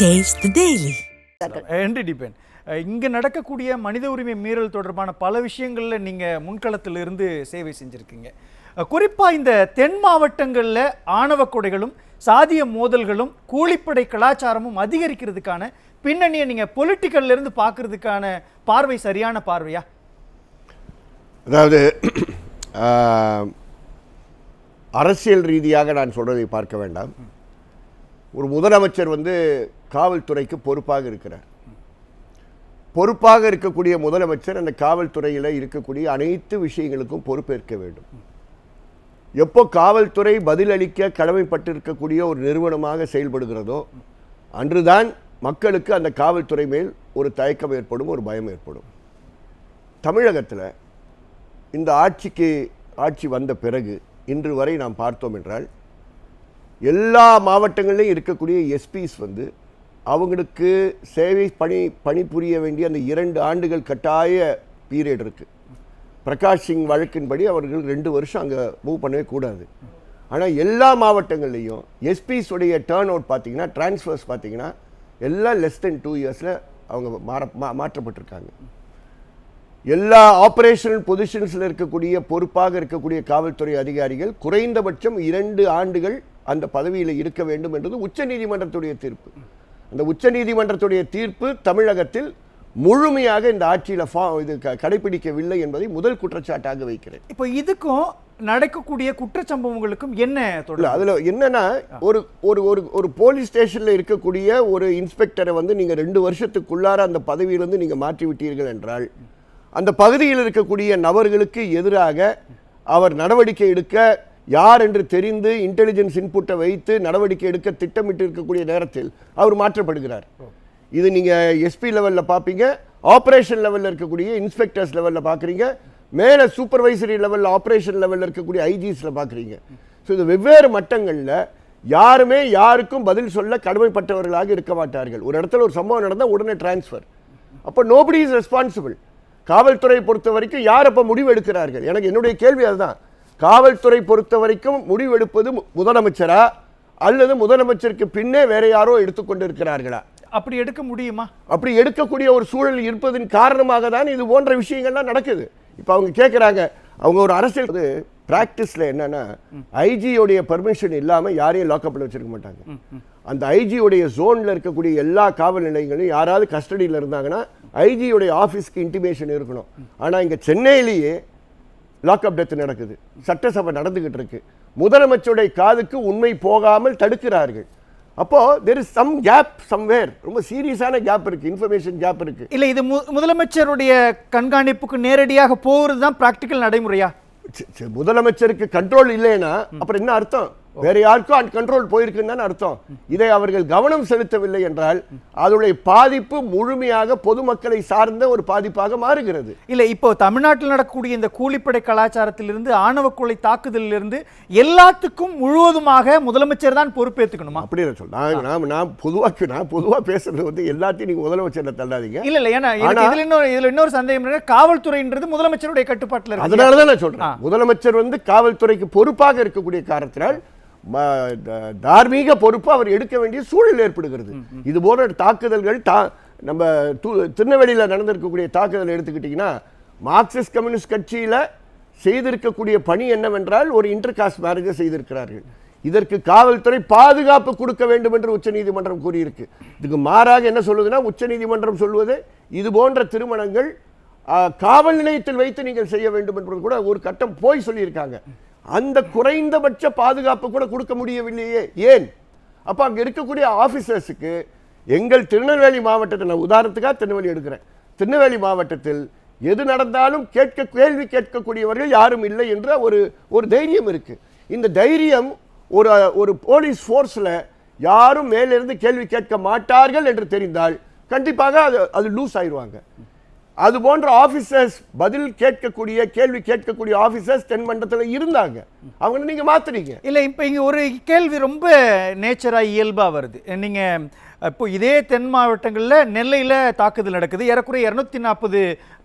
Taste the Daily. என்று டிபென் இங்கே நடக்கக்கூடிய மனித உரிமை மீறல் தொடர்பான பல விஷயங்களில் நீங்கள் முன்களத்தில் இருந்து சேவை செஞ்சுருக்கீங்க. குறிப்பாக இந்த தென் மாவட்டங்களில் ஆணவ கொடைகளும் சாதிய மோதல்களும் கூலிப்படை கலாச்சாரமும் அதிகரிக்கிறதுக்கான பின்னணியை நீங்கள் பொலிட்டிக்கல்ல இருந்து பார்க்கறதுக்கான பார்வை சரியான பார்வையா? அதாவது அரசியல் ரீதியாக நான் சொல்றதை பார்க்க வேண்டாம். ஒரு முதலமைச்சர் வந்து காவல்துறைக்கு பொறுப்பாக இருக்கிறார். பொறுப்பாக இருக்கக்கூடிய முதலமைச்சர் அந்த காவல்துறையில் இருக்கக்கூடிய அனைத்து விஷயங்களுக்கும் பொறுப்பேற்க வேண்டும். எப்போ காவல்துறை பதிலளிக்க கடமைப்பட்டிருக்கக்கூடிய ஒரு நிறுவனமாக செயல்படுகிறதோ அன்றுதான் மக்களுக்கு அந்த காவல்துறை மேல் ஒரு தயக்கம் ஏற்படும் ஒரு பயம் ஏற்படும். தமிழகத்தில் இந்த ஆட்சிக்கு ஆட்சி வந்த பிறகு இன்று வரை நாம் பார்த்தோம் என்றால் எல்லா மாவட்டங்களிலும் இருக்கக்கூடிய எஸ்பிஸ் வந்து அவங்களுக்கு சேவை பணி பணிபுரிய வேண்டிய அந்த இரண்டு ஆண்டுகள் கட்டாய பீரியட் இருக்குது பிரகாஷ் சிங் வழக்கின்படி அவர்கள் ரெண்டு வருஷம் அங்கே மூவ் பண்ணவே கூடாது. ஆனால் எல்லா மாவட்டங்கள்லேயும் எஸ்பிஸுடைய டேர்ன் அவுட் பார்த்தீங்கன்னா ட்ரான்ஸ்ஃபர்ஸ் பார்த்தீங்கன்னா எல்லாம் லெஸ் தென் டூ இயர்ஸில் அவங்க மாற மா மாற்றப்பட்டிருக்காங்க. எல்லா ஆப்ரேஷனல் பொசிஷன்ஸில் இருக்கக்கூடிய பொறுப்பாக இருக்கக்கூடிய காவல்துறை அதிகாரிகள் குறைந்தபட்சம் இரண்டு ஆண்டுகள் அந்த பதவியில் இருக்க வேண்டும் என்றது உச்சநீதிமன்றத்துடைய தீர்ப்பு. அந்த உச்சநீதிமன்றத்துடைய தீர்ப்பு தமிழகத்தில் முழுமையாக இந்த ஆட்சியில் ஃபா இது கடைபிடிக்கவில்லை என்பதை முதல் குற்றச்சாட்டாக வைக்கிறேன். இப்போ இதுக்கும் நடக்கக்கூடிய குற்றச்சம்பவங்களுக்கும் என்ன தொடர்பு? அதுல என்னன்னா ஒரு ஒரு ஒரு ஒரு போலீஸ் ஸ்டேஷன்ல இருக்கக்கூடிய ஒரு இன்ஸ்பெக்டரை வந்து நீங்க ரெண்டு வருஷத்துக்குள்ளார அந்த பதவியிலிருந்து நீங்க மாற்றி விட்டீர்கள் என்றால் அந்த பகுதியில் இருக்கக்கூடிய நபர்களுக்கு எதிராக அவர் நடவடிக்கை எடுக்க யார் என்று தெரிந்து இன்டெலிஜென்ஸ் இன்புட்டை வைத்து நடவடிக்கை எடுக்க திட்டமிட்டு இருக்கக்கூடிய நேரத்தில் அவர் மாற்றப்படுகிறார். இது நீங்கள் எஸ்பி லெவலில் பார்ப்பீங்க ஆப்ரேஷன் லெவலில் இருக்கக்கூடிய இன்ஸ்பெக்டர்ஸ் லெவலில் பார்க்குறீங்க மேலே சூப்பர்வைசரி லெவலில் ஆப்ரேஷன் லெவலில் இருக்கக்கூடிய ஐஜிஸில் பார்க்குறீங்க ஸோ இது வெவ்வேறு மட்டங்களில் யாருமே யாருக்கும் பதில் சொல்ல கடமைப்பட்டவர்களாக இருக்க மாட்டார்கள். ஒரு இடத்துல ஒரு சம்பவம் நடந்தால் உடனே டிரான்ஸ்ஃபர் அப்போ நோபடி இஸ் ரெஸ்பான்சிபிள் காவல்துறை பொறுத்த வரைக்கும் யார் அப்போ முடிவு எடுக்கிறார்கள்? எனக்கு என்னுடைய கேள்வி அதுதான். காவல்துறை பொறுத்த வரைக்கும் முடிவெடுப்பது முதலமைச்சரா? அல்லது முதலமைச்சருக்கு பின்னே வேற யாரோ எடுத்துக்கொண்டு இருக்கிறார்களா அப்படி எடுக்க முடியுமா? அப்படி எடுக்கக்கூடிய ஒரு சூழல் இருப்பதன் காரணமாக தான் இது போன்ற விஷயங்கள்லாம் நடக்குது. இப்போ அவங்க கேட்குறாங்க அவங்க ஒரு அரசியல் வந்து ப்ராக்டிஸில் என்னன்னா ஐஜியோடைய பர்மிஷன் இல்லாமல் யாரையும் லாக்கப்பில் வச்சிருக்க மாட்டாங்க. அந்த ஐஜியோடைய ஜோனில் இருக்கக்கூடிய எல்லா காவல் நிலையங்களையும் யாராவது கஸ்டடியில் இருந்தாங்கன்னா ஐஜியோடைய ஆஃபீஸ்க்கு இன்டிமேஷன் இருக்கணும். ஆனால் இங்கே சென்னையிலேயே லாக்அப் டெத் நடக்குது. சட்டசபை நடந்துகிட்டு இருக்கு. முதலமைச்சருடைய காதுக்கு உண்மை போகாமல் தடுக்கிறார்கள். அப்போ there is some gap somewhere ரொம்ப சீரியஸான கேப் இருக்கு. இன்ஃபர்மேஷன் கேப் இருக்கு. இல்லை இது முதலமைச்சருடைய கண்காணிப்புக்கு நேரடியாக போகிறது தான் ப்ராக்டிக்கல் நடைமுறையா முதலமைச்சருக்கு கண்ட்ரோல் இல்லைன்னா அப்புறம் என்ன அர்த்தம்? வேற யாருக்கும் அந்த கண்ட்ரோல் போயிருக்குன்னு அர்த்தம். இதை அவர்கள் கவனம் செலுத்தவில்லை என்றால் அதனுடைய பாதிப்பு முழுமையாக பொதுமக்களை சார்ந்த ஒரு பாதிப்பாக மாறுகிறது. இல்லை இப்போ தமிழ்நாட்டில் நடக்கக்கூடிய இந்த கூலிப்படை கலாச்சாரத்திலிருந்து ஆணவ கொலை தாக்குதலிலிருந்து எல்லாத்துக்கும் முழுவதுமாக முதலமைச்சர் தான் பொறுப்பேற்றுக்கணுமா அப்படி சொல்றேன் நான் நான் பொதுவாக நான் பொதுவாக பேசுறது வந்து எல்லாத்தையும் நீங்க முதலமைச்சரை தள்ளாதீங்க. இல்ல இல்ல ஏன்னா இதுல இன்னொரு இதுல இன்னொரு சந்தேகம் காவல்துறைன்றது முதலமைச்சருடைய கட்டுப்பாட்டுல அதனால தான் நான் சொல்றேன். ஆ. முதலமைச்சர் வந்து காவல்துறைக்கு பொறுப்பாக இருக்கக்கூடிய காரணத்தினால் தார்மீக பொறுப்பு அவர் எடுக்க வேண்டிய சூழல் ஏற்படுகிறது. இது போன்ற தாக்குதல்கள் தா நம்ம திருநெல்வேலியில் நடந்திருக்கக்கூடிய தாக்குதல் எடுத்துக்கிட்டிங்கன்னா மார்க்சிஸ்ட் கம்யூனிஸ்ட் கட்சியில செய்திருக்கக்கூடிய பணி என்னவென்றால் ஒரு இன்டர் காஸ்ட் மேரேஜை செய்திருக்கிறார்கள். இதற்கு காவல்துறை பாதுகாப்பு கொடுக்க வேண்டும் என்று உச்சநீதிமன்றம் கூறியிருக்கு. இதுக்கு மாறாக என்ன சொல்லுதுன்னா உச்சநீதிமன்றம் சொல்வது இது போன்ற திருமணங்கள் காவல் நிலையத்தில் வைத்து நீங்கள் செய்ய வேண்டும் என்பது கூட ஒரு கட்டம் போய் சொல்லியிருக்காங்க. அந்த குறைந்தபட்ச பாதுகாப்பு கூட கொடுக்க முடியவில்லையே. ஏன்? அப்போ அங்கே இருக்கக்கூடிய ஆஃபீஸர்ஸுக்கு எங்கள் திருநெல்வேலி மாவட்டத்தில் நான் உதாரணத்துக்காக திருநெல்வேலி எடுக்கிறேன். திருநெல்வேலி மாவட்டத்தில் எது நடந்தாலும் கேட்க கேள்வி கேட்கக்கூடியவர்கள் யாரும் இல்லை என்ற ஒரு ஒரு தைரியம் இருக்குது இந்த தைரியம் ஒரு ஒரு போலீஸ் ஃபோர்ஸில் யாரும் மேலிருந்து கேள்வி கேட்க மாட்டார்கள் என்று தெரிந்தால் கண்டிப்பாக அது அது லூஸ் ஆயிடுவாங்க அது போன்ற ஆஃபீஸர்ஸ் பதில் கேட்கக்கூடிய கேள்வி கேட்கக்கூடிய ஆஃபீஸர்ஸ் தென்மண்டலத்தில் இருந்தாங்க. அவங்கள நீங்க மாத்துறீங்க. இல்லை இப்போ இங்கே ஒரு கேள்வி ரொம்ப நேச்சராக இயல்பாக வருது. நீங்க இப்போ இதே தென் மாவட்டங்களில் நெல்லையில் தாக்குதல் நடக்குது. ஏறக்குறைய இரநூத்தி நாற்பது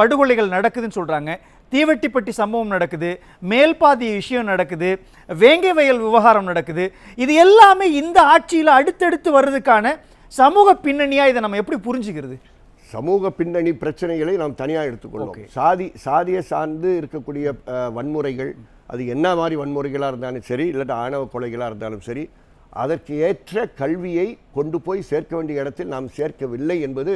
படுகொலைகள் நடக்குதுன்னு சொல்கிறாங்க தீவெட்டிப்பட்டி சம்பவம் நடக்குது. மேல்பாதி விஷயம் நடக்குது. வேங்கை வயல் விவகாரம் நடக்குது. இது எல்லாமே இந்த ஆட்சியில் அடுத்தடுத்து வர்றதுக்கான சமூக பின்னணியாக இதை நம்ம எப்படி புரிஞ்சுக்கிறது? சமூக பின்னணி பிரச்சனைகளை நாம் தனியாக எடுத்துக்கொள்வோம். சாதி சாதியை சார்ந்து இருக்கக்கூடிய வன்முறைகள் அது என்ன மாதிரி வன்முறைகளாக இருந்தாலும் சரி இல்லாட்டி ஆணவ கொலைகளாக இருந்தாலும் சரி அதற்கு ஏற்ற கல்வியை கொண்டு போய் சேர்க்க வேண்டிய இடத்தில் நாம் சேர்க்கவில்லை என்பது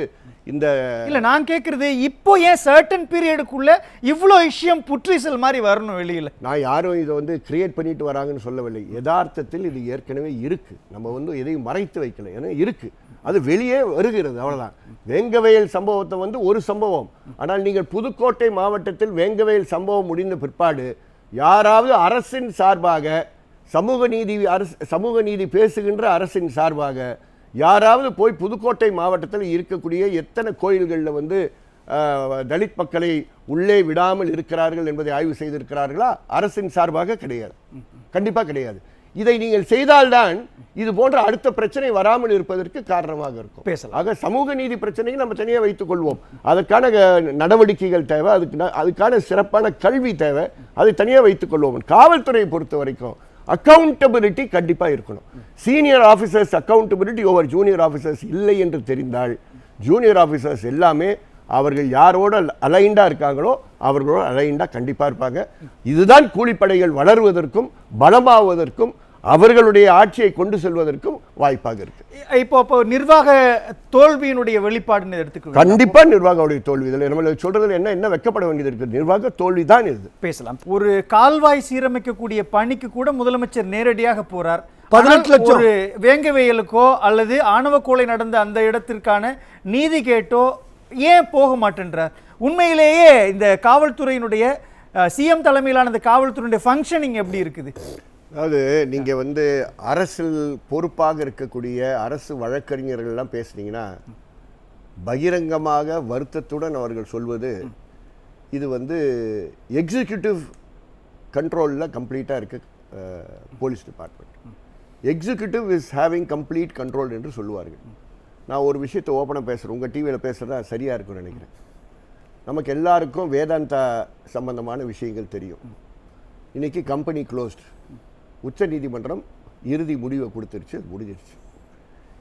இந்த இல்ல நான் கேக்குறது இப்போ ஏன் சர்டன் பீரியடுக்குள்ள இவ்ளோ விஷயம் புற்றீசல் மாதிரி வரணும் வெளியில? நான் யாரும் இதை வந்து கிரியேட் பண்ணிட்டு வராங்கன்னு சொல்லவில்லை. யதார்த்தத்தில் இது ஏற்கனவே இருக்கு. நம்ம வந்து எதையும் மறைத்து வைக்கல. ஏன்னா இருக்கு. அது வெளியே வருகிறது அவ்வளோதான் வேங்கவயல் சம்பவத்தை வந்து ஒரு சம்பவம். ஆனால் நீங்கள் புதுக்கோட்டை மாவட்டத்தில் வேங்கவயல் சம்பவம் முடிந்த பிற்பாடு யாராவது அரசின் சார்பாக சமூக நீதி அரசு சமூக நீதி பேசுகின்ற அரசின் சார்பாக யாராவது போய் புதுக்கோட்டை மாவட்டத்தில் இருக்கக்கூடிய எத்தனை கோயில்களில் வந்து தலித் மக்களை உள்ளே விடாமல் இருக்கிறார்கள் என்பதை ஆய்வு செய்திருக்கிறார்களா? அரசின் சார்பாக கிடையாது. கண்டிப்பாக கிடையாது. இதை நீங்கள் செய்தால்தான் இது போன்ற அடுத்த பிரச்சனை வராமல் இருப்பதற்கு காரணமாக இருக்கும். பேசலாம். ஆக சமூக நீதி பிரச்சனையை நம்ம தனியாக வைத்துக் கொள்வோம். அதற்கான நடவடிக்கைகள் தேவை அதுக்கு அதுக்கான சிறப்பான கல்வி தேவை அதை தனியாக வைத்துக் கொள்வோம். காவல்துறையை பொறுத்த வரைக்கும் அக்கௌண்டபிலிட்டி கண்டிப்பாக இருக்கணும். Senior officers accountability over junior officers இல்லை என்று தெரிந்தால் ஜூனியர் ஆஃபீஸர்ஸ் எல்லாமே அவர்கள் யாரோட அலைண்டாக இருக்காங்களோ அவர்களோட அலைண்டாக கண்டிப்பாக இருப்பாங்க. இதுதான் கூலிப்படைகள் வளருவதற்கும் பலமாவதற்கும் அவர்களுடைய ஆட்சியை கொண்டு செல்வதற்கும் வாய்ப்பாக இருக்கு. இப்போ அப்போ நிர்வாக தோல்வியினுடைய வெளிப்பாடுன்னு எடுத்துக்கணும் கண்டிப்பா நிர்வாகவுடைய தோல்வி. இதில் நம்ம சொல்றதுல என்ன என்ன வெக்கப்பட வேண்டியது இருக்கு நிர்வாக தோல்வி தான் இது. பேசலாம். ஒரு கால்வாய் சீரமைக்கக்கூடிய பணிக்கு கூட முதலமைச்சர் நேரடியாக போறார். 18 ஆனால் லட்சம். ஒரு வேங்கவயலுக்கோ அல்லது ஆணவ கொலை நடந்த அந்த இடத்திற்கான நீதி கேட்டோ ஏன் போக மாட்டேன்றார்? உண்மையிலேயே இந்த காவல்துறையினுடைய சிஎம் தலைமையிலான இந்த காவல்துறையினுடைய ஃபங்க்ஷனிங் எப்படி இருக்குது? அதாவது நீங்கள் வந்து அரசில் பொறுப்பாக இருக்கக்கூடிய அரசு வழக்கறிஞர்கள்லாம் பேசுனீங்கன்னா பகிரங்கமாக வருத்தத்துடன் அவர்கள் சொல்வது இது வந்து எக்ஸிக்யூட்டிவ் கண்ட்ரோலில் கம்ப்ளீட்டாக இருக்கு police department executive is having complete control என்று சொல்லுவார்கள். நான் ஒரு விஷயத்தை ஓப்பனாக பேசுகிறேன் உங்கள் டிவியில் பேசுகிறதா சரியாக இருக்கும்னு நினைக்கிறேன். நமக்கு எல்லாருக்கும் வேதாந்தா சம்பந்தமான விஷயங்கள் தெரியும். இன்றைக்கி கம்பெனி க்ளோஸ்ட் உச்ச நீதிமன்றம் இறுதி முடிவை கொடுத்துருச்சு அது முடிஞ்சிருச்சு.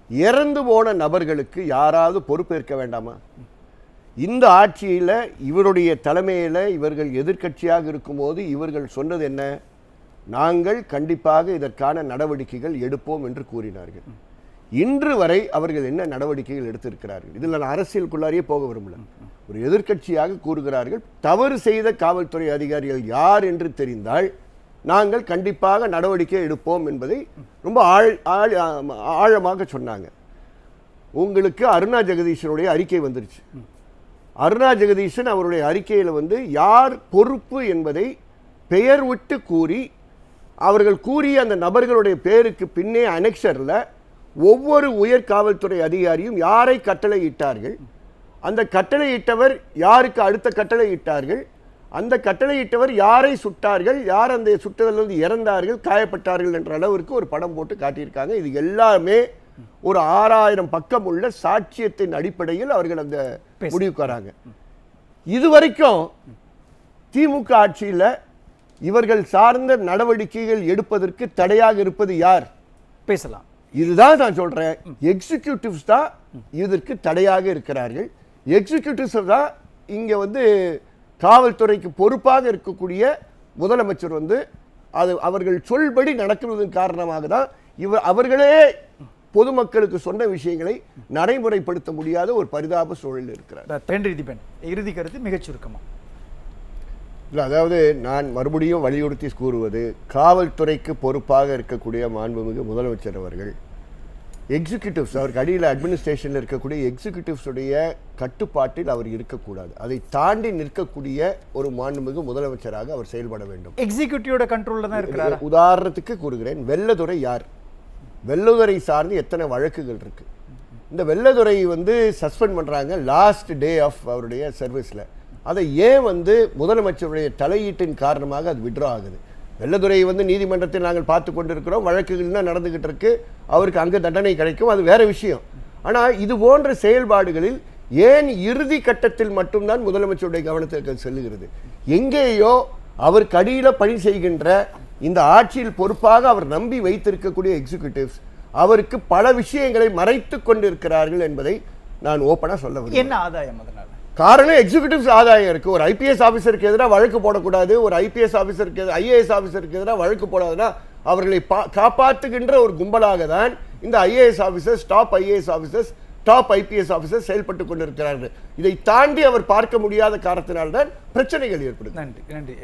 இறந்து போன நபர்களுக்கு யாராவது பொறுப்பேற்க வேண்டாமா? இந்த ஆட்சியில் இவருடைய தலைமையில் இவர்கள் எதிர்க்கட்சியாக இருக்கும்போது இவர்கள் சொன்னது என்ன? நாங்கள் கண்டிப்பாக இதற்கான நடவடிக்கைகள் எடுப்போம் என்று கூறினார்கள். இன்று வரை அவர்கள் என்ன நடவடிக்கைகள் எடுத்திருக்கிறார்கள்? இதில் நான் அரசியலுக்குள்ளாரியே போக விரும்பல. ஒரு எதிர்க்கட்சியாக கூறுகிறார்கள் தவறு செய்த காவல்துறை அதிகாரிகள் யார் என்று தெரிந்தால் நாங்கள் கண்டிப்பாக நடவடிக்கை எடுப்போம் என்பதை ரொம்ப ஆழ் ஆழ் ஆழமாக சொன்னாங்க. உங்களுக்கு அருணா ஜெகதீஷனுடைய அறிக்கை வந்துருச்சு. அருணா ஜெகதீஷன் அவருடைய அறிக்கையில் வந்து யார் பொறுப்பு என்பதை பெயர் விட்டு கூறி அவர்கள் கூறிய அந்த நபர்களுடைய பேருக்கு பின்னே அனெக்சரில் ஒவ்வொரு உயர் காவல்துறை அதிகாரியும் யாரை கட்டளையிட்டார்கள்? அந்த கட்டளையிட்டவர் யாருக்கு அடுத்த கட்டளையிட்டார்கள்? அந்த கட்டளையிட்டவர் யாரை சுட்டார்கள்? யார் அந்த சுட்டதிலிருந்து இறந்தார்கள்? காயப்பட்டார்கள் என்ற அளவிற்கு ஒரு படம் போட்டு காட்டியிருக்காங்க. இது எல்லாமே ஒரு ஆறாயிரம் பக்கம் உள்ள சாட்சியத்தின் அடிப்படையில் அவர்கள் அந்த. முடிவுக்கு வராங்க. இது வரைக்கும் திமுக ஆட்சியில் இவர்கள் சார்ந்த நடவடிக்கைகள் எடுப்பதற்கு தடையாக இருப்பது யார்? பேசலாம். இதுதான் நான் சொல்கிறேன் எக்ஸிக்யூட்டிவ்ஸ் தான் இதற்கு தடையாக இருக்கிறார்கள். எக்ஸிக்யூட்டிவ்ஸ் தான் இங்கே வந்து காவல்துறைக்கு பொறுப்பாக இருக்கக்கூடிய முதலமைச்சர் வந்து அது அவர்கள் சொல்படி நடக்கிறதன் காரணமாக தான் இவர் அவர்களே பொதுமக்களுக்கு சொன்ன விஷயங்களை நடைமுறைப்படுத்த முடியாத ஒரு பரிதாப சூழலில் இருக்கிறார். பென் பெண். இறுதி கருத்து மிகச் சுருக்கமாக இல்லை அதாவது நான் மறுபடியும் வலியுறுத்தி கூறுவது காவல்துறைக்கு பொறுப்பாக இருக்கக்கூடிய மாண்புமிகு முதலமைச்சர் அவர்கள் எக்ஸிக்யூட்டிவ்ஸ் அவருக்கு அடியில் அட்மினிஸ்ட்ரேஷனில் இருக்கக்கூடிய எக்ஸிக்யூட்டிவ்ஸுடைய கட்டுப்பாட்டில் அவர் இருக்கக்கூடாது. அதை தாண்டி நிற்கக்கூடிய ஒரு மாண்புமிகு முதலமைச்சராக அவர் செயல்பட வேண்டும். எக்ஸிக்யூட்டிவோட கண்ட்ரோல்ல தான் இருக்கிறாரா? உதாரணத்துக்கு கூறுகிறேன் வெள்ளதுரை யார்? வெள்ளதுரை சார்ந்து எத்தனை வழக்குகள் இருக்கு? இந்த வெள்ளதுரை வந்து சஸ்பெண்ட் பண்றாங்க லாஸ்ட் டே ஆஃப் அவருடைய சர்வீஸ்ல அதை ஏன் வந்து முதலமைச்சருடைய தலையீட்டின் காரணமாக அது விட்ரா ஆகுது வெள்ளதுரை வந்து நீதிமன்றத்தில் நாங்கள் பார்த்து கொண்டிருக்கிறோம் வழக்குகள் இன்னும் நடந்துகிட்டு இருக்கு அவருக்கு அங்கே தண்டனை கிடைக்கும் அது வேற விஷயம். ஆனால் இது போன்ற செயல்பாடுகளில் ஏன் இறுதி கட்டத்தில் மட்டும்தான் முதலமைச்சருடைய கவனத்திற்கு செல்லுகிறது? எங்கேயோ அவருக்கு அடியில் பணி செய்கின்ற இந்த ஆட்சியில் பொறுப்பாக அவர் நம்பி வைத்திருக்கக்கூடிய எக்ஸிக்யூட்டிவ்ஸ் அவருக்கு பல விஷயங்களை மறைத்து கொண்டிருக்கிறார்கள் என்பதை நான் ஓப்பனாக சொல்ல என்ன ஆதாயம் அதனால? காரணம் எக்ஸிகியூட்டிவ்ஸ் ஆதாயம் இருக்குது ஒரு ஐபிஎஸ் ஆஃபீஸருக்கு எதிராக வழக்கு போடக்கூடாது ஒரு ஐபிஎஸ் ஆஃபீஸருக்கு எதிராக ஐஏஎஸ் ஆஃபீஸருக்கு எதிராக வழக்கு போடாதுன்னா அவர்களை பா காப்பாற்றுகின்ற ஒரு கும்பலாக தான் இந்த IAS officers top IAS officers top IPS officers செயல்பட்டு கொண்டிருக்கிறார்கள். இதை தாண்டி அவர் பார்க்க முடியாத காரணத்தினால்தான் பிரச்சனைகள் ஏற்படுது. நன்றி நன்றி.